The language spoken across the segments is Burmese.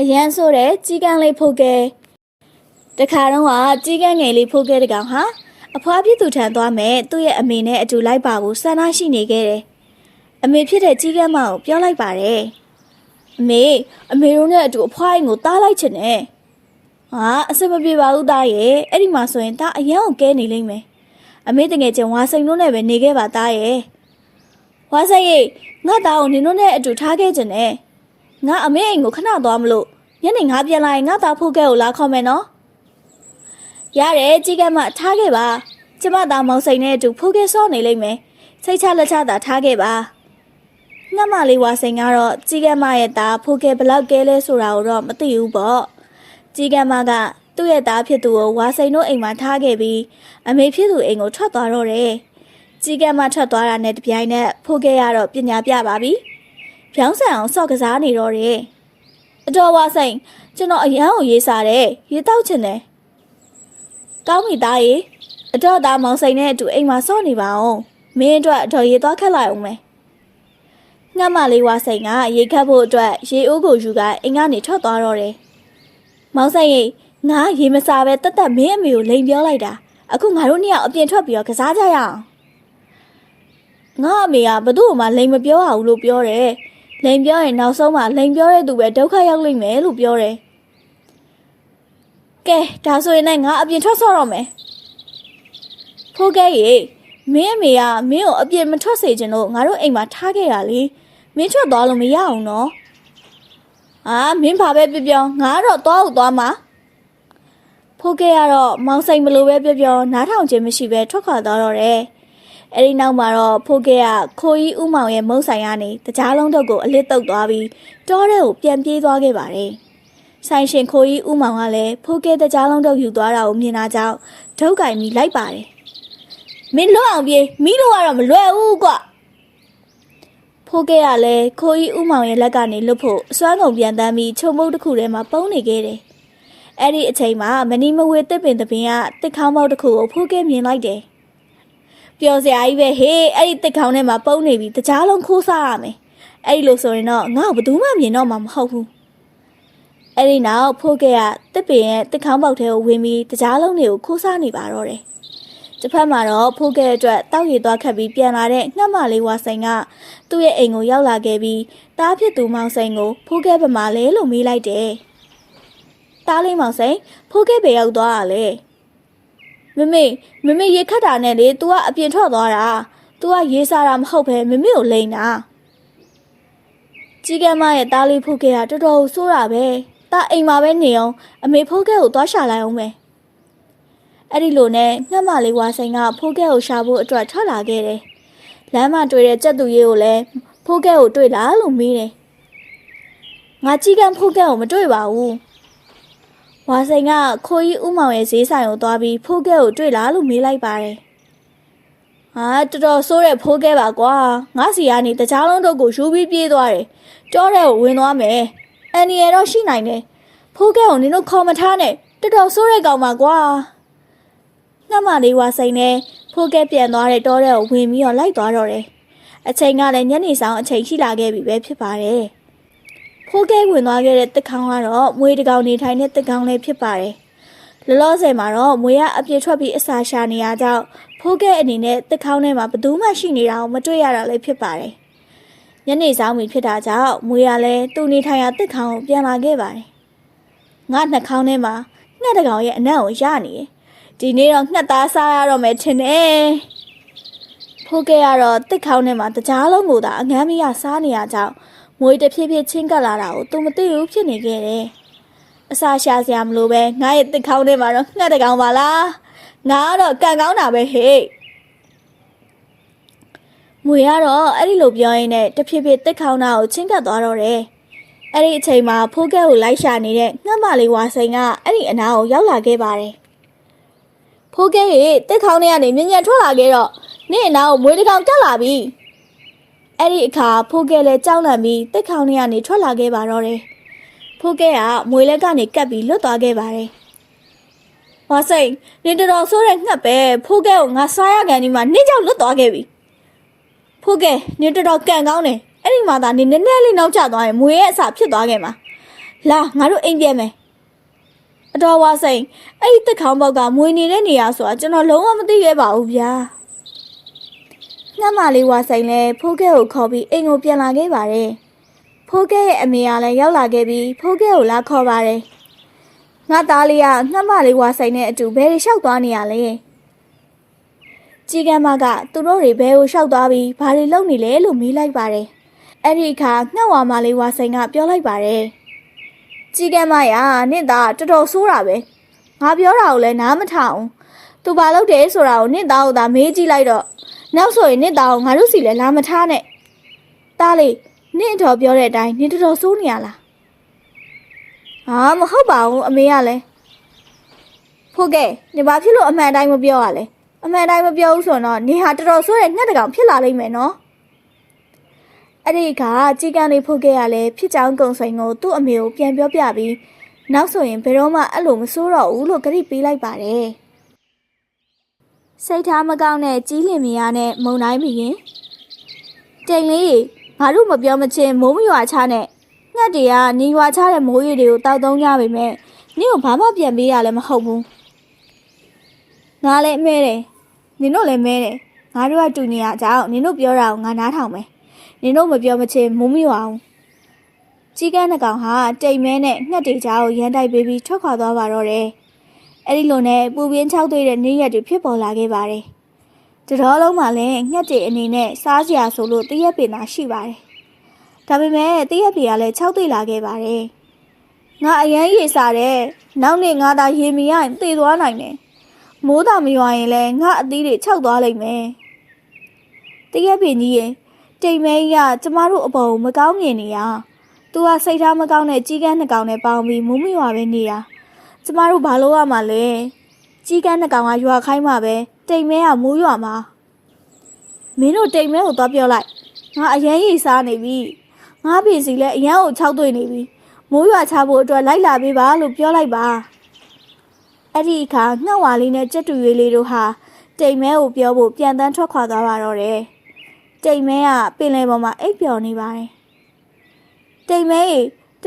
အရန်ဆိုတဲ့ကြီးကန်းလေးဖို့ကဲတခါတော့ကကြီးကန်းငယ်လေးဖို့ကဲတကောင်ဟာအဖွားပြစ်သူထံသွားမယ်သူ့ရဲ့အမေနဲ့အတူလိုက်ပါဖို့ဆန္ဒရှိနေခဲ့တယ်အမေဖြစ်တဲ့ကြီးကန်းမကိုပြောလိုက်ပါတယ်အမေအမေတို့နဲ့အတူအဖွားရင်ကိုတားလိုက်ချင်တယ်ဟာအစမပြေပါဘူးသားရဲ့အဲ့ဒီမှာဆိုရင်ဒါအရန်ကိုကဲနေလိမ့်မယ်အမေတကယ်ချင်းဝါစိန်တို့နဲ့ပဲနေခဲ့ပါသားရဲ့ဝါစိန်ရဲ့ငါသားကိုနင်တို့နဲ့အတူထားခဲ့ချင်တယ် ငါအမေအိမ်ကိုခဏသွားမလို့ညနေငါပြန်လာရင်ငါသားဖို့ကဲကိုလာခေါ်မယ်နော်ရတယ်ကြီးကဲမထားခဲ့ပါကျမသားမောင်စိန်နဲ့အတူဖို့ကဲစောနေလိမ့်မယ်စိတ်ချလက်ချသာထားခဲ့ပါငါမလေးဝါစိန်ကတော့ကြီးကဲမရဲ့သားဖို့ကဲဘလောက်ကဲလဲဆိုတာကိုတော့မသိဘူးပေါ့ကြီးကဲမကသူ့ရဲ့သားဖြစ်သူကိုဝါစိန်တို့အိမ်မှာထားခဲ့ပြီးအမေဖြစ်သူအိမ်ကိုထွက်သွားတော့တယ်ကြီးကဲမထွက်သွားတာနဲ့တပြိုင်နက်ဖို့ကဲရတော့ပညာပြပါပြီ ပြောင်းဆန်အောင်ဆော့ကစားနေတော့တယ်အတော်ဝါဆိုင်ကျွန်တော်အရန်ကိုရေးစားတယ်ရေတောက်ချင်တယ်ကောင်းပြီသားရေအတော်သားမောင်စိန်နဲ့အတူအိမ်မှာဆော့နေပါအောင်မင်းအတွက်အတော်ရေသွားခက်လိုက်အောင်မယ်ငှက်မလေးဝါဆိုင်ကရေခတ်ဖို့အတွက်ရေအိုးကိုယူကအိမ်ကနေထွက်သွားတော့တယ်မောင်ဆိုင်ရေငါရေမစားပဲတက်တက်မင်းအမေကိုလိန်ပြောလိုက်တာအခုငါတို့နှစ်ယောက်အပြင်ထွက်ပြီးတော့ကစားကြရအောင်ငါအမေကဘသူ့ကိုမှလိန်မပြောရဘူးလို့ပြောတယ် လိန်ပြောရင်နောက်ဆုံးမှလိန်ပြောတဲ့သူပဲဒုက္ခရောက်လိမ့်မယ်လို့ပြောတယ်။ကဲဒါဆိုရင်လည်းငါအပြင်ထွက်ဆော့တော့မယ်။ဖိုးကဲရေမင်းအမေကမင်းကိုအပြင်မထွက်စေချင်လို့ငါတို့အိမ်မှာထားခဲ့ရလေ။မင်းထွက်သွားလို့မရအောင်နော်။အာမင်းဘာပဲပြောပြောငါကတော့သွားဟုတ်သွားမှာ။ဖိုးကဲကတော့မောင်စိန်မလို့ပဲပြောပြောနားထောင်ခြင်းမရှိပဲထွက်ခွာသွားတော့တယ်။ အဲ့ဒီနောက်မှာတော့ဖိုးကဲကခိုးကြီးဥမောင်ရဲ့မုတ်ဆိုင်ကနေတကြားလုံးတော့ကိုအလစ်တုတ်သွားပြီးတောထဲကိုပြန်ပြေးသွားခဲ့ပါတယ်။ဆိုင်ရှင်ခိုးကြီးဥမောင်ကလည်းဖိုးကဲတကြားလုံးတော့ယူသွားတာကိုမြင်တာကြောင့်ဒုက္ကိုင်ပြီးလိုက်ပါတယ်။မင်းလွတ်အောင်ပြေးမိလို့ကတော့မလွယ်ဘူးကွ။ဖိုးကဲကလည်းခိုးကြီးဥမောင်ရဲ့လက်ကနေလွတ်ဖို့အစွမ်းကုန်ပြန်တမ်းပြီးချုံမုတ်တစ်ခုထဲမှာပုန်းနေခဲ့တယ်။အဲ့ဒီအချိန်မှာမနီမဝေတစ်ပင်တစ်ပင်ကတစ်ခေါင်းပေါက်တစ်ခုကိုဖိုးကဲမြင်လိုက်တယ်။ ပျော်စရာကြီးပဲဟေးအဲ့ဒီတစ်ခေါင်းထဲမှာပုံနေပြီတကြားလုံးခိုးစားရမယ်အဲ့ဒီလိုဆိုရင်တော့ငါ့ကိုဘယ်သူမှမြင်တော့မှာမဟုတ်ဘူးအဲ့ဒီနောက်ဖိုးကဲကတစ်ပင်ရဲ့တစ်ခေါင်းပေါက်ထဲကိုဝင်ပြီးတကြားလုံးတွေကိုခိုးစားနေပါတော့တယ်တစ်ဖက်မှာတော့ဖိုးကဲအတွက်တောက်ရည်သွားခတ်ပြီးပြန်လာတဲ့ငှက်မလေးဝါဆိုင်ကသူ့ရဲ့အိမ်ကိုရောက်လာခဲ့ပြီးတားဖြစ်သူမောင်ဆိုင်ကိုဖိုးကဲဘက်မှာလဲလို့မေးလိုက်တယ်တားလေးမောင်ဆိုင်ဖိုးကဲဘယ်ရောက်သွားတာလဲ မမေမမေရေခတ်တာနဲ့လေ तू ကအပြင်ထွက်သွားတာ तू ကရေစားတာမဟုတ်ပဲမမေကိုလိန်တာကြီးကမ်းမရဲ့တားလေးဖို့ခဲ့တာတော်တော်ဆိုးတာပဲတာအိမ်မှာပဲနေအောင်အမေဖို့ခဲ့ကိုသွားရှာလိုက်အောင်ပဲအဲ့ဒီလိုနဲ့ငှက်မလေးဝါဆိုင်ကဖိုးခဲ့ကိုရှာဖို့အတွက်ထွက်လာခဲ့တယ်လမ်းမှာတွေ့တဲ့ကြက်သူရေးကိုလည်းဖိုးခဲ့ကိုတွေ့လားလို့မေးတယ်ငါကြီးကမ်းဖိုးခဲ့ကိုမတွေ့ပါဘူး ဝါစိန်ကခိုးကြီးဥမောင်ရဲ့ဈေးဆိုင်ကိုသွားပြီးဖိုးကဲကိုတွေ့လားလို့မေးလိုက်ပါတယ်။ဟာတော်တော်ဆိုးတဲ့ဖိုးကဲပါကွာ။ငါစီကနေတကြားလုံးတို့ကိုယူပြီးပြေးသွားတယ်။ကြောတဲ့ကိုဝင်သွားမယ်။အန်ဒီရတော့ရှိနိုင်တယ်။ဖိုးကဲကိုနင်တို့ခေါ်မထားနဲ့တော်တော်ဆိုးတဲ့ကောင်ပါကွာ။ငှက်မလေးဝါစိန်နဲ့ဖိုးကဲပြန်သွားတဲ့တောတဲ့ကိုဝင်ပြီးတော့လိုက်သွားတော့တယ်။အချိန်ကလည်းညနေဆောင်အချိန်ရှိလာခဲ့ပြီပဲဖြစ်ပါတယ်။ ဖိုးကဲဝင်သွားခဲ့တဲ့တစ်ခေါင်းကတော့မွေးတကောင်နေထိုင်တဲ့တစ်ကောင်လေးဖြစ်ပါတယ်။လောလောဆယ်မှာတော့မွေကအပြည့်ထွက်ပြီးအစာရှာနေရကြောင်းဖိုးကဲအနေနဲ့တစ်ခေါင်းထဲမှာဘယ်သူမှရှိနေတာကိုမတွေ့ရတာလည်းဖြစ်ပါတယ်။ညနေဆောင်ပြီဖြစ်တာကြောင့်မွေကလည်းသူ့နေထိုင်ရာတစ်ခေါင်းကိုပြန်လာခဲ့ပါတယ်။ငါနှာခေါင်းထဲမှာငှက်တကောင်ရဲ့အနံ့ကိုရနေတယ်။ဒီနေ့တော့ငှက်သားစားရတော့မယ်ထင်တယ်။ဖိုးကဲကတော့တစ်ခေါင်းထဲမှာတကြားလုံးကိုသာအငမ်းမရစားနေရကြောင်း မွေတဖြည်းဖြည်းချင်းကပ်လာတာကိုသူမသိဘူးဖြစ်နေခဲ့တယ်။အစာရှာစရာမလိုပဲငါရဲ့တစ်ခေါင်းထဲမှာတော့ငှက်တကောင်ပါလား။ငါကတော့ကန်ကောင်းတာပဲဟေ့။မွေကတော့အဲ့ဒီလိုပြောရင်းနဲ့တဖြည်းဖြည်းတစ်ခေါင်းသားကိုချင်းကပ်သွားတော့တယ်။အဲ့ဒီအချိန်မှာဖိုးကဲကိုလိုက်ရှာနေတဲ့ငှက်မလေးဝါစိန်ကအဲ့ဒီအနားကိုရောက်လာခဲ့ပါတယ်။ဖိုးကဲရဲ့တစ်ခေါင်းထဲကနေမြင်မြန်ထွက်လာခဲ့တော့နေ့အနားကိုမွေတစ်ကောင်တက်လာပြီ။ အဲ့ဒီအခါဖိုးကဲလည်းကြောက်လန့်ပြီးတက်ခေါင်းထဲကနေထွက်လာခဲ့ပါတော့တယ်။ဖိုးကဲကမွေလက်ကနေကပ်ပြီးလွတ်သွားခဲ့ပါတယ်။ဝါစိန်နေတော်တော်ဆိုးတဲ့ငှက်ပဲဖိုးကဲကိုငါစားရကန်ဒီမှာနေကြောက်လွတ်သွားခဲ့ပြီ။ဖိုးကဲနေတော်တော်ကန်ကောင်းတယ်။အဲ့ဒီမှာသာနေနည်းနည်းလေးနောက်ကျသွားရင်မွေရဲ့အစာဖြစ်သွားခဲ့မှာ။လာငါတို့အိမ်ပြန်မယ်အတော်ဝါစိန်အဲ့ဒီတက်ခေါင်းပေါက်ကမွေနေတဲ့နေရာဆိုတာကျွန်တော်လုံးဝမသိခဲ့ပါဘူးဗျာ ငှက်မလေးဝါစိန်လည်းဖိုးကဲကိုခေါ်ပြီးအိမ်ကိုပြန်လာခဲ့ပါတယ်ဖိုးကဲရဲ့အမေကလည်းရောက်လာခဲ့ပြီးဖိုးကဲကိုလာခေါ်ပါတယ်ငါသားလေးကငှက်မလေးဝါစိန်နဲ့အတူဘယ်လျှောက်သွားနေရလဲကြီးကမ်းမကသူတို့တွေဘဲကိုလျှောက်သွားပြီးဘာတွေလုပ်နေလဲလို့မေးလိုက်ပါတယ်အဲ့ဒီအခါငှက်ဝါမလေးဝါစိန်ကပြောလိုက်ပါတယ်ကြီးကမ်းမရနင့်သားတော်တော်ဆိုးတာပဲငါပြောတာကိုလည်းနားမထောင်သူဘာလုပ်တယ်ဆိုတာကိုနင့်သားကိုသာမေးကြည့်လိုက်တော့ နောက်ဆိုရင်နင့်သားကိုငါတို့စီလည်းလာမထားနဲ့သားလေးနင့်အတော်ပြောတဲ့အတိုင်းနင်တော်တော်ဆိုးနေရလားဟာမဟုတ်ပါဘူးအမေကလည်းဖို့ကဲနေဘာဖြစ်လို့အမှန်တိုင်းမပြောရလဲအမှန်တိုင်းမပြောဘူးဆိုတော့နေဟာတော်တော်ဆိုးတဲ့ငှက်တကောင်ဖြစ်လာလိမ့်မယ်နော်အဲ့ဒီကជីကန်လေးဖို့ခဲ့ရလဲဖြစ်ကြောင်းကုံဆိုင်ကိုသူ့အမေကိုပြန်ပြောပြပြီးနောက်ဆိုရင်ဘယ်တော့မှအဲ့လိုမစိုးတော့ဘူးလို့ကြိပေးလိုက်ပါတယ် စိတ်ထားမကောင်းတဲ့ကြီးလင်မယားနဲ့မုံတိုင်းမိရင်တိမ်လေးငါတို့မပြောမချင်းမိုးမရွာချနဲ့ငှက်တွေကနေရွာချတဲ့မိုးရေတွေကိုတောက်သုံးကြပါမယ်နင့်ကိုဘာမှပြန်ပေးရလည်းမဟုတ်ဘူးငါလည်းမဲတယ်နင်တို့လည်းမဲတယ်ငါတို့ကတူနေရကြအောင်နင်တို့ပြောတာကိုငါနားထောင်မယ်နင်တို့မပြောမချင်းမုံမရွာအောင်ကြီးကန်းနှကောင်ဟာတိမ်မဲနဲ့ငှက်တွေကြားကိုရန်တိုက်ပေးပြီးထွက်ခွာသွားပါတော့တယ် အဲ့ဒီလိုနဲ့ပူပြင်းချောက်သွေးတဲ့နေ့ရက်တွေဖြစ်ပေါ်လာခဲ့ပါတယ်တတော်လုံးမှာလည်းငှက်တွေအနေနဲ့စားစရာဆိုလို့တရက်ပင်သာရှိပါတယ်ဒါပေမဲ့တရက်ပင်ကလည်းချောက်သွေးလာခဲ့ပါတယ်ငါအရန်ရေစားတဲ့နောက်နေ့ငါသာရေမီရရင်သေသွားနိုင်တယ်မိုးသာမရွာရင်လည်းငါအသီးတွေခြောက်သွားလိမ့်မယ်တရက်ပင်ကြီးရင်တိမ်မဲကြီးကကျမတို့အပေါ်ကိုမကောင်းမြင်နေရ။ तू ကစိတ်ထားမကောင်းတဲ့ကြီးကန်းနှစ်ကောင်နဲ့ပေါင်းပြီးမုံမရွာပဲနေတာ။ ကျမတို့ဘာလို့ရမှာလဲ။ကြီးကန်းနှစ်ကောင်ကရွာခိုင်းမှာပဲတိမ်မဲကမိုးရွာမှာ။မင်းတို့တိမ်မဲကိုသွားပြောလိုက်။ငါအရန်ရိတ်စားနေပြီ။ငါပြင်စီလဲအရန်ကိုခြောက်သွေးနေပြီ။မိုးရွာချဖို့အတွက်လိုက်လာပေးပါလို့ပြောလိုက်ပါ။အဲ့ဒီအခါငှက်ဝါလေးနဲ့ကြက်တူရွေးလေးတို့ဟာတိမ်မဲကိုပြောဖို့ပြန်တန်းထွက်ခွာသွားပါတော့တယ်။တိမ်မဲကပင်လယ်ပေါ်မှာအိပ်ပျော်နေပါတယ်။တိမ်မဲ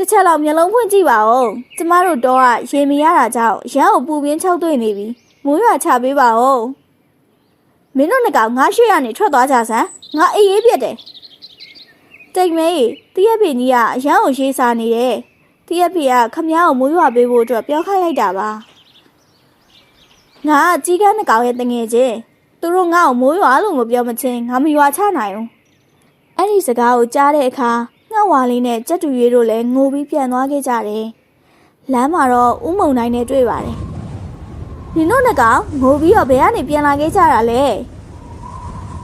တစ်ချက်လောက်မျက်လုံးဖွင့်ကြည့်ပါဦး။ကျမတို့တော့ကရေမီရတာကြောင့်ရမ်းကိုပူပြင်းချောက်သွေ့နေပြီ။မိုးရွာချပေးပါဦး။မင်းတို့နှစ်ကောင်ငါရှိရနေထွက်သွားကြစမ်း။ငါအေးအေးပြက်တယ်။တိမ်မဲတရက်ပင်ကြီးကအရမ်းကိုရေးစားနေတယ်။တရက်ပင်ကခမ ्या ကိုမိုးရွာပေးဖို့အတွက်ပြောခိုင်းလိုက်တာပါ။ငါကကြီးကန်းနှစ်ကောင်ရဲ့တငယ်ချင်းသူတို့ငါ့ကိုမိုးရွာလို့မပြောမချင်းငါမရွာချနိုင်ဘူးအဲ့ဒီစကားကိုကြားတဲ့အခါ ငှက်ဝါလေးနဲ့ကြက်တူရွေးတို့လည်းငိုပြီးပြန်သွားခဲ့ကြတယ်လမ်းမှာတော့ဥမုံတိုင်းနဲ့တွေ့ပါတယ်ဒီတို့နှစ်ကောင်ငိုပြီးတော့ဘယ်ကနေပြန်လာခဲ့ကြတာလဲ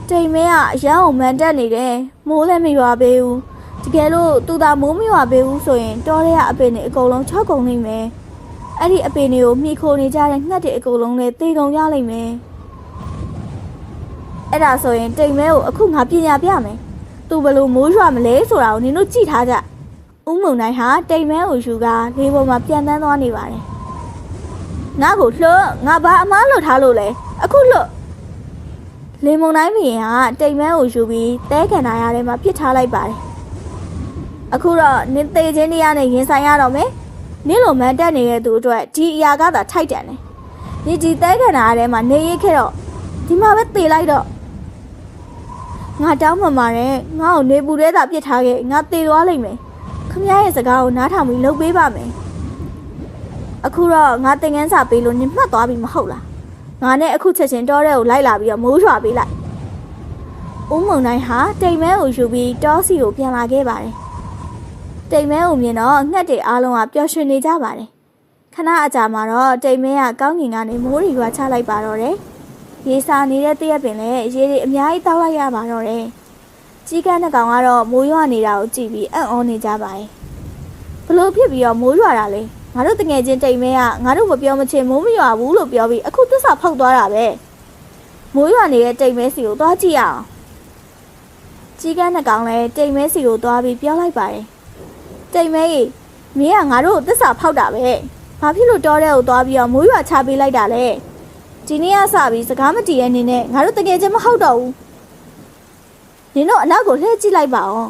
တိမ်မဲကအရန်အောင်မန်တက်နေတယ်မိုးလည်းမရွာပေးဘူးတကယ်လို့သူသာမိုးမရွာပေးဘူးဆိုရင်တောထဲကအပင်တွေအကုန်လုံးချောက်ကုန်နေမယ်အဲ့ဒီအပင်တွေကိုမှီခိုနေကြတဲ့ငှက်တွေအကုန်လုံးလည်းသေကုန်ရလိမ့်မယ်အဲ့ဒါဆိုရင်တိမ်မဲကိုအခုငါပညာပြမယ်။ तू ဘယ်လိုမိုးရွာမလဲဆိုတာကိုနင်တို့ကြည့်ထားကြ။ဦးမုံတိုင်းဟာတိမ်မဲကိုယူကလေးပေါ်မှာပြန်တန်းသွားနေပါတယ်။ငါ့ကိုလှုပ်ငါဘာအမားလွတ်ထားလို့လဲ။အခုလွတ်လေမုံတိုင်းမရင်ဟာတိမ်မဲကိုယူပြီးတဲကန်နာရထဲမှာပစ်ထားလိုက်ပါတယ်။အခုတော့နင်သေးချင်းတရားနဲ့ရင်ဆိုင်ရတော့မယ်။နင်လိုမန်တက်နေတဲ့သူအတွက်ဒီအရာကသာထိုက်တန်တယ်။ဒီဒီတဲကန်နာရထဲမှာနေရခဲ့တော့ဒီမှာပဲသေလိုက်တော့ ငါတောင်းမှမှာတဲ့ငါ့ကိုနေပူထဲသာပြစ်ထားခဲ့ငါသေသွားလိမ့်မယ်ခမရရဲ့စကားကိုနားထောင်ပြီးလုပ်ပေးပါမယ်အခုတော့ငါသင်ငန်းစာပေးလို့နင်မှတ်သွားပြီမဟုတ်လားငါနဲ့အခုချက်ချင်းတောထဲကိုလိုက်လာပြီးတော့မိုးရွာပေးလိုက်ဦးမုံတိုင်းဟာတိမ်မဲကိုယူပြီးတောစီကိုပြန်လာခဲ့ပါတယ်တိမ်မဲကိုမြင်တော့ငှက်တွေအားလုံးကပျော်ရွှင်နေကြပါတယ်ခဏအကြာမှာတော့တိမ်မဲကကောင်းကင်ကနေမိုးတွေရွာချလိုက်ပါတော့တယ် ရေစာနေတဲ့တရက်ပင်လည်းရေတွေအများကြီးတောက်လိုက်ရပါတော့တယ်။ကြီးကန်းတဲ့ကောင်ကတော့မိုးရွာနေတာကိုကြည့်ပြီးအံ့ဩနေကြပါတယ်။ဘလို့ဖြစ်ပြီးတော့မိုးရွာတာလဲ။ငါတို့တငယ်ချင်းတိမ်မဲကငါတို့မပြောမချင်းမိုးမရွာဘူးလို့ပြောပြီးအခုသစ္စာဖောက်သွားတာပဲ။မိုးရွာနေတဲ့တိမ်မဲစီကိုသွားကြည့်ရအောင်။ကြီးကန်းတဲ့ကောင်လည်းတိမ်မဲစီကိုသွားပြီးပြောလိုက်ပါတယ်။တိမ်မဲကြီးမင်းကငါတို့ကိုသစ္စာဖောက်တာပဲ။ဘာဖြစ်လို့တောထဲကိုသွားပြီးတော့မိုးရွာချပေးလိုက်တာလဲ။ ဒီနေ့ကစပြီးစကားမတည်ရဲ့နေနဲ့ငါတို့တကယ်ချင်းမဟုတ်တော့ဘူးနင်တို့အနောက်ကိုလှည့်ကြည့်လိုက်ပါဦး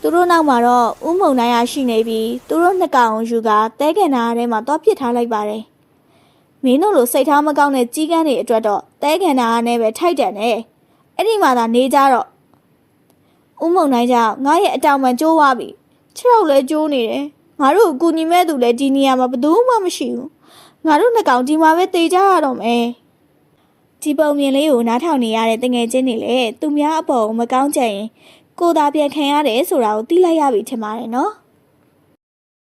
သူတို့နောက်မှာတော့ဥမုံနိုင်ရရှိနေပြီးသူတို့နှစ်ကောင်ယူကတဲကန်နာထဲမှာသွားပစ်ထားလိုက်ပါတယ်မင်းတို့လိုစိတ်ထားမကောင်းတဲ့ကြီးကန်းတွေအတွက်တော့တဲကန်နာနဲ့ပဲထိုက်တန်တယ်အဲ့ဒီမှာသာနေကြတော့ဥမုံနိုင်ကြောင့်ငါရဲ့အတောင်ပံကျိုးသွားပြီခြေထောက်လည်းကျိုးနေတယ်ငါတို့ကိုကူညီမဲ့သူလည်းဒီနေရာမှာဘယ်သူမှမရှိဘူး ငါတို့နှစ်ကောင်ဒီမှာပဲတေးကြရတော့မယ်ဒီပုံမြင်လေးကိုနားထောင်နေရတဲ့တငယ်ချင်းတွေလည်းသူများအပေါ်ကိုမကောင်းကြရင်ကိုယ်သာပြန်ခံရတယ်ဆိုတာကိုသိလိုက်ရပြီထင်ပါတယ်နော်။